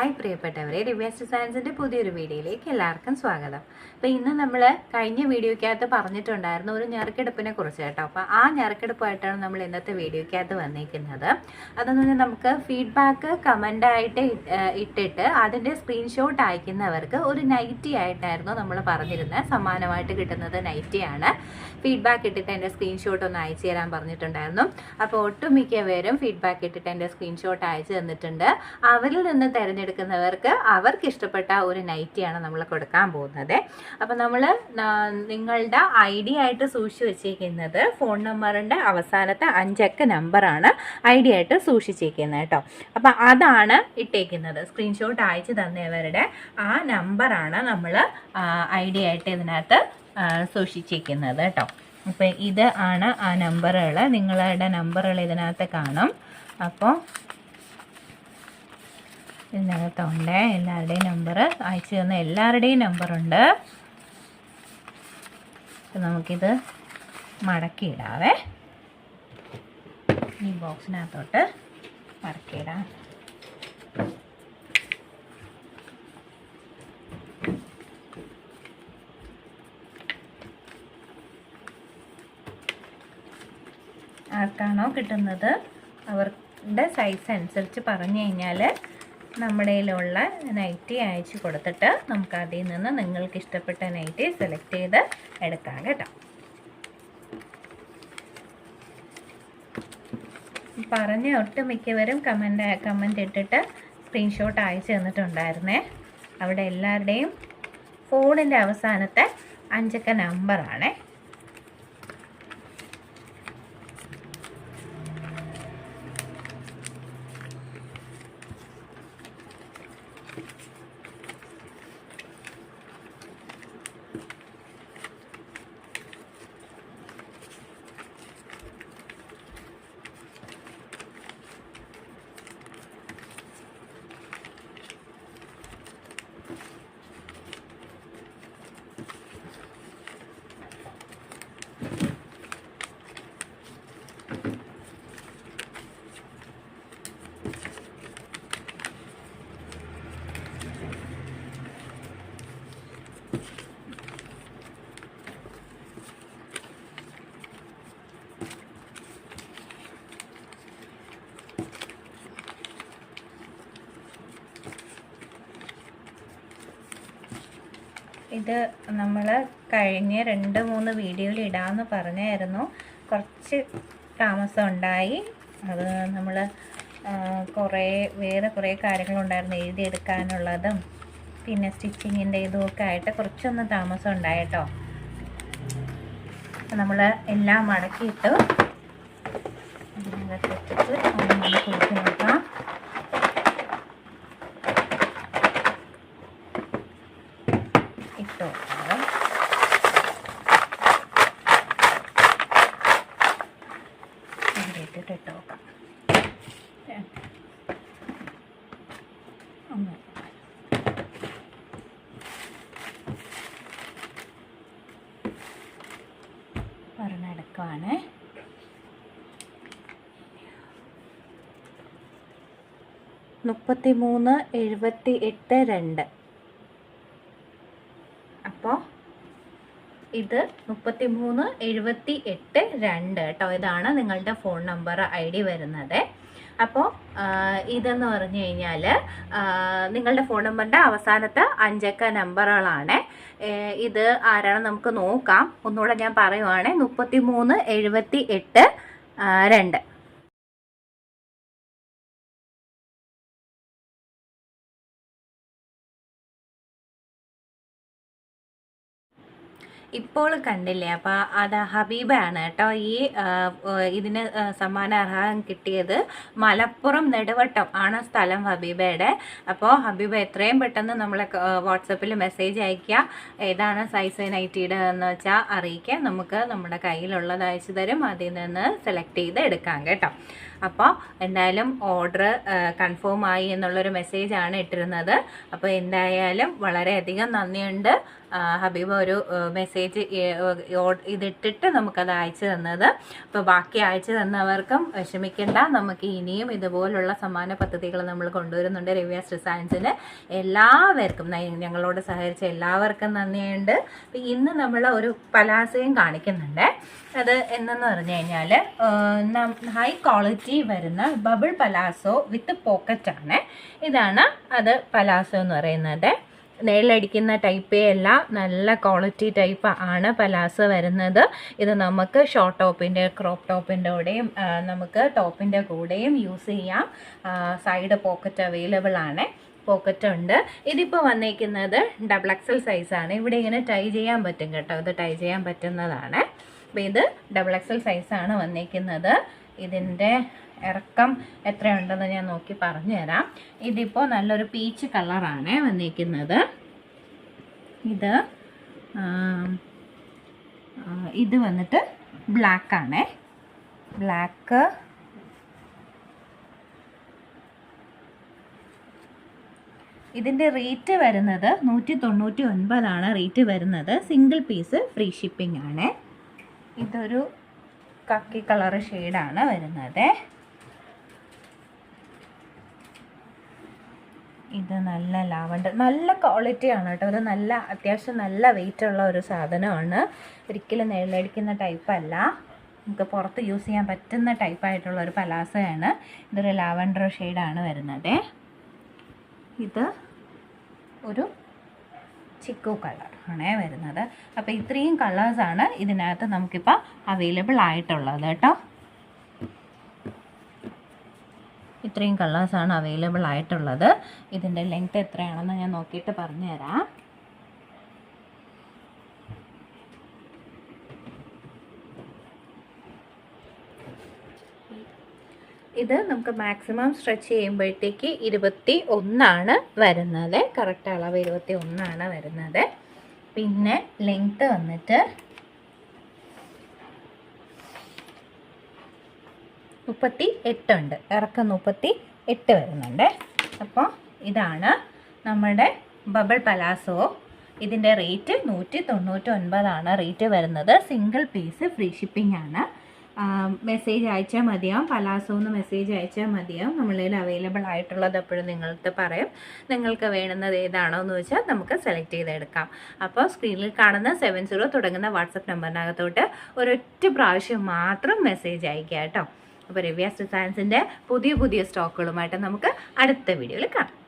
Hi പ്രിയപ്പെട്ടവരെ reverse സയൻസിന്റെ പുതിയൊരു വീഡിയോയിലേക്ക് എല്ലാവർക്കും സ്വാഗതം. അപ്പോൾ ഇന്ന് നമ്മൾ കഴിഞ്ഞ വീഡിയോയ്ക്കകത്ത് പറഞ്ഞിട്ടുണ്ടായിരുന്ന ഒരു ഞെറുക്കെടുപ്പിനെ കുറിച്ച് കേട്ടോ. അപ്പോൾ ആ ഞെറുക്കെടുപ്പായിട്ടാണ് നമ്മൾ ഇന്നത്തെ വീഡിയോയ്ക്കകത്ത് വന്നിരിക്കുന്നത് അതെന്ന് പറഞ്ഞാൽ നമുക്ക് ഫീഡ്ബാക്ക് കമന്റായിട്ട് ഇട്ടിട്ട് അതിന്റെ സ്ക്രീൻഷോട്ട് അയക്കുന്നവർക്ക് ഒരു നൈറ്റി ആയിട്ടായിരുന്നു നമ്മൾ പറഞ്ഞിരുന്നത്. സമ്മാനമായിട്ട് കിട്ടുന്നത് നൈറ്റിയാണ് ഫീഡ്ബാക്ക് ഇട്ടിട്ട് എന്റെ സ്ക്രീൻഷോട്ട് ഒന്ന് അയച്ചു തരാൻ പറഞ്ഞിട്ടുണ്ടായിരുന്നു. അപ്പോൾ ഒട്ടുമിക്ക പേരും ഫീഡ്ബാക്ക് ഇട്ടിട്ട് എന്റെ സ്ക്രീൻഷോട്ട് അയച്ചു തന്നിട്ടുണ്ട്. അവരിൽ നിന്ന് തിരഞ്ഞെടുക്കുന്നവർക്ക് അവർക്ക് ഇഷ്ടപ്പെട്ട ഒരു നൈറ്റിയാണ് നമ്മൾ കൊടുക്കാൻ പോകുന്നത്. അപ്പം നമ്മൾ നിങ്ങളുടെ ഐ ഡി ആയിട്ട് സൂക്ഷിച്ച് വെച്ചിരിക്കുന്നത് ഫോൺ നമ്പറിന്റെ അവസാനത്തെ അഞ്ചക്ക നമ്പറാണ് ഐ ഡി ആയിട്ട് സൂക്ഷിച്ചിരിക്കുന്നത് കേട്ടോ. അപ്പം അതാണ് ഇട്ടേക്കുന്നത്. സ്ക്രീൻഷോട്ട് അയച്ചു തന്നവരുടെ ആ നമ്പറാണ് നമ്മൾ ഐ ഡി ആയിട്ട് ഇതിനകത്ത് സൂക്ഷിച്ചിരിക്കുന്നത് കേട്ടോ. അപ്പം ഇത് ആണ് ആ നമ്പറുകൾ നിങ്ങളുടെ നമ്പറുകൾ ഇതിനകത്ത് കാണും. അപ്പോൾ ഇതിനകത്തുണ്ട് എല്ലാവരുടെയും നമ്പർ അയച്ചു തന്ന എല്ലാവരുടെയും നമ്പറുണ്ട് നമുക്കിത് മടക്കിയിടാവേ. ഈ ബോക്സിനകത്തോട്ട് മടക്കിയിടാം. ആർക്കാണോ കിട്ടുന്നത്? അവരുടെ സൈസ് അനുസരിച്ച് പറഞ്ഞു കഴിഞ്ഞാൽ നമ്മുടെ കയ്യിലുള്ള നൈറ്റി അയച്ചു കൊടുത്തിട്ട് നമുക്ക് അതിൽ നിന്ന് നിങ്ങൾക്ക് ഇഷ്ടപ്പെട്ട നൈറ്റി സെലക്ട് ചെയ്ത് എടുക്കാം കേട്ടോ. പറഞ്ഞ ഒട്ടുമിക്കവരും കമന്റ് കമന്റ് ഇട്ടിട്ട് സ്ക്രീൻഷോട്ട് അയച്ചു തന്നിട്ടുണ്ടായിരുന്നേ. അവിടെ എല്ലാവരുടെയും ഫോണിന്റെ അവസാനത്തെ അഞ്ചക്ക നമ്പറാണേ ഇത് നമ്മൾ കഴിഞ്ഞ രണ്ട് മൂന്ന് വീഡിയോയിൽ ഇടാമെന്ന് പറഞ്ഞായിരുന്നു. കുറച്ച് താമസം ഉണ്ടായി. അത് നമ്മൾ കുറേ വേറെ കുറേ കാര്യങ്ങളുണ്ടായിരുന്നു എഴുതിയെടുക്കാനുള്ളതും പിന്നെ സ്റ്റിച്ചിങ്ങിന്റെ ഇതുമൊക്കെ ആയിട്ട് കുറച്ചൊന്ന് താമസം ഉണ്ടായിട്ടോ. നമ്മൾ എല്ലാം മടക്കിയിട്ട് ഇതിനകത്ത് ഇട്ടിട്ട് ഒന്ന് നമുക്ക് ഊറ്റി നോക്കാം ഇട്ട് നോക്കാം ഇവിടെ ഇട്ടിട്ട് ഇട്ട് നോക്കാം ഒന്ന്. പറഞ്ഞെടുക്കുവാണ് മുപ്പത്തി മൂന്ന് എഴുപത്തി എട്ട് രണ്ട് അപ്പോൾ ഇത് മുപ്പത്തി മൂന്ന് എഴുപത്തി എട്ട് രണ്ട് കേട്ടോ. ഇതാണ് നിങ്ങളുടെ ഫോൺ നമ്പർ ഐ ഡി വരുന്നത്. അപ്പോൾ ഇതെന്ന് പറഞ്ഞു കഴിഞ്ഞാൽ നിങ്ങളുടെ ഫോൺ നമ്പറിന്റെ അവസാനത്തെ അഞ്ചക്ക നമ്പറുകളാണ്. ഇത് ആരാണ് നമുക്ക് നോക്കാം. ഒന്നുകൂടെ ഞാൻ പറയുവാണേ. മുപ്പത്തി മൂന്ന് എഴുപത്തി എട്ട് രണ്ട്. ഇപ്പോൾ കണ്ടില്ലേ അപ്പോൾ അത് ഹബീബാണ് കേട്ടോ ഈ ഇതിന് ആ, സമ്മാന അർഹം കിട്ടിയത് മലപ്പുറം നെടുവട്ടം ആണ് സ്ഥലം ഹബീബയുടെ. അപ്പോൾ ഹബീബ എത്രയും പെട്ടെന്ന് നമ്മളെ വാട്സപ്പിൽ മെസ്സേജ് അയക്കുക ഏതാണ് സൈസ് നൈറ്റിയുടെ എന്ന് വെച്ചാൽ അറിയിക്കുക നമുക്ക് നമ്മുടെ കയ്യിലുള്ളത് അയച്ചു തരും. അതിൽ നിന്ന് സെലക്ട് ചെയ്ത് എടുക്കാം കേട്ടോ. അപ്പോൾ എന്തായാലും ഓർഡർ കൺഫേം ആയി എന്നുള്ളൊരു മെസ്സേജാണ് ഇട്ടിരുന്നത്. അപ്പോൾ എന്തായാലും വളരെയധികം നന്ദിയുണ്ട്. ഹബീബ് ഒരു മെസ്സേജ് ഇതിട്ടിട്ട് നമുക്കത് അയച്ചു തന്നത്. അപ്പോൾ ബാക്കി അയച്ചു തന്നവർക്കും വിഷമിക്കേണ്ട. നമുക്ക് ഇനിയും ഇതുപോലുള്ള സമ്മാന പദ്ധതികൾ നമ്മൾ കൊണ്ടുവരുന്നുണ്ട് രവ്യ ശ്രീസാൻസിന് എല്ലാവർക്കും ഞങ്ങളോട് സഹകരിച്ച എല്ലാവർക്കും നന്ദിയുണ്ട്. ഇന്ന് നമ്മൾ ഒരു പലാസയും കാണിക്കുന്നുണ്ട്. അത് എന്നെന്ന് പറഞ്ഞു കഴിഞ്ഞാൽ ഹൈ ക്വാളിറ്റി വരുന്ന ബബിൾ പലാസോ വിത്ത് പോക്കറ്റ് ആണ്. ഇതാണ് അത് പലാസോ എന്ന് പറയുന്നത്. നെയിലടിക്കുന്ന ടൈപ്പേ അല്ല നല്ല ക്വാളിറ്റി ടൈപ്പ് ആണ് പലാസ് വരുന്നത്. ഇത് നമുക്ക് ഷോർട്ട് ടോപ്പിന്റെ ക്രോപ്പ് ടോപ്പിന്റെ കൂടെയും നമുക്ക് ടോപ്പിന്റെ കൂടെയും യൂസ് ചെയ്യാം. സൈഡ് പോക്കറ്റ് അവൈലബിൾ ആണ് പോക്കറ്റ് ഉണ്ട്. ഇതിപ്പോൾ വന്നേക്കുന്നത് ഡബിൾ എക്സൽ സൈസാണ് ഇവിടെ ഇങ്ങനെ ടൈ ചെയ്യാൻ പറ്റും കേട്ടോ. ഇത് ടൈ ചെയ്യാൻ പറ്റുന്നതാണ്. അപ്പോൾ ഇത് ഡബിൾ എക്സൽ സൈസാണ് വന്നേക്കുന്നത്. ഇതിന്റെ ഇറക്കം എത്രയുണ്ടെന്ന് ഞാൻ നോക്കി പറഞ്ഞു തരാം ഇതിപ്പോൾ നല്ലൊരു പീച്ച് കളറാണ് വന്നിരിക്കുന്നത്. ഇത് ഇത് വന്നിട്ട് ബ്ലാക്ക് ആണ്. ബ്ലാക്ക് ഇതിന്റെ റേറ്റ് വരുന്നത് നൂറ്റി തൊണ്ണൂറ്റി ഒൻപതാണ് റേറ്റ് വരുന്നത്. സിംഗിൾ പീസ് ഫ്രീ ഷിപ്പിംഗ് ആണ്. ഇതൊരു കക്കി കളർ ഷെയ്ഡാണ് വരുന്നത്. ഇത് നല്ല ലാവണ്ടർ നല്ല ക്വാളിറ്റി ആണ് കേട്ടോ. ഇത് നല്ല അത്യാവശ്യം നല്ല വെയിറ്റ് ഉള്ള ഒരു സാധനമാണ്. ഒരിക്കലും നെല്ലടിക്കുന്ന ടൈപ്പ് അല്ല. നമുക്ക് പുറത്ത് യൂസ് ചെയ്യാൻ പറ്റുന്ന ടൈപ്പായിട്ടുള്ള ഒരു പലാസയാണ്. ഇതൊരു ലാവണ്ടർ ഷെയ്ഡാണ് വരുന്നത്. ഇത് ഒരു ചിക്കു കളർ ആണേ വരുന്നത്. അപ്പോൾ ഇത്രയും കളേഴ്സാണ് ഇതിനകത്ത് നമുക്കിപ്പോൾ അവൈലബിൾ ആയിട്ടുള്ളത് കേട്ടോ. ഇത്രയും കളേഴ്സാണ് അവൈലബിൾ ആയിട്ടുള്ളത്. ഇതിന്റെ ലെങ്ത് എത്രയാണെന്ന് ഞാൻ നോക്കിയിട്ട് പറഞ്ഞുതരാം. ഇത് നമുക്ക് മാക്സിമം സ്ട്രെച്ച് ചെയ്യുമ്പോഴത്തേക്ക് ഇരുപത്തി ഒന്നാണ് വരുന്നത്. കറക്റ്റ് അളവ് ഇരുപത്തി ഒന്നാണ് വരുന്നത്. പിന്നെ ലെങ്ത്ത് വന്നിട്ട് മുപ്പത്തി എട്ടുണ്ട് ഇറക്കം മുപ്പത്തി എട്ട് വരുന്നുണ്ട്. അപ്പോൾ ഇതാണ് നമ്മുടെ ബബിൾ പലാസോ. ഇതിന്റെ റേറ്റ് നൂറ്റി തൊണ്ണൂറ്റി ഒൻപതാണ് റേറ്റ് വരുന്നത് സിംഗിൾ പീസ് ഫ്രീ ഷിപ്പിംഗ് ആണ്. മെസ്സേജ് അയച്ചാൽ മതിയാവും. പലാസോ എന്ന് മെസ്സേജ് അയച്ചാൽ മതിയാവും. നമ്മളിൽ അവൈലബിൾ ആയിട്ടുള്ളത് എപ്പോഴും നിങ്ങൾക്ക് പറയും. നിങ്ങൾക്ക് വേണ്ടുന്നത് ഏതാണോ എന്ന് വെച്ചാൽ നമുക്ക് സെലക്ട് ചെയ്തെടുക്കാം. അപ്പോൾ സ്ക്രീനിൽ കാണുന്ന സെവൻ സീറോ തുടങ്ങുന്ന വാട്സപ്പ് നമ്പറിനകത്തോട്ട് ഒരൊറ്റ പ്രാവശ്യം മാത്രം മെസ്സേജ് അയക്കുക കേട്ടോ. അപ്പോൾ രവ്യാസ് ഡിസൈൻസിന്റെ പുതിയ പുതിയ സ്റ്റോക്കുകളുമായിട്ട് നമുക്ക് അടുത്ത വീഡിയോയിൽ കാണാം.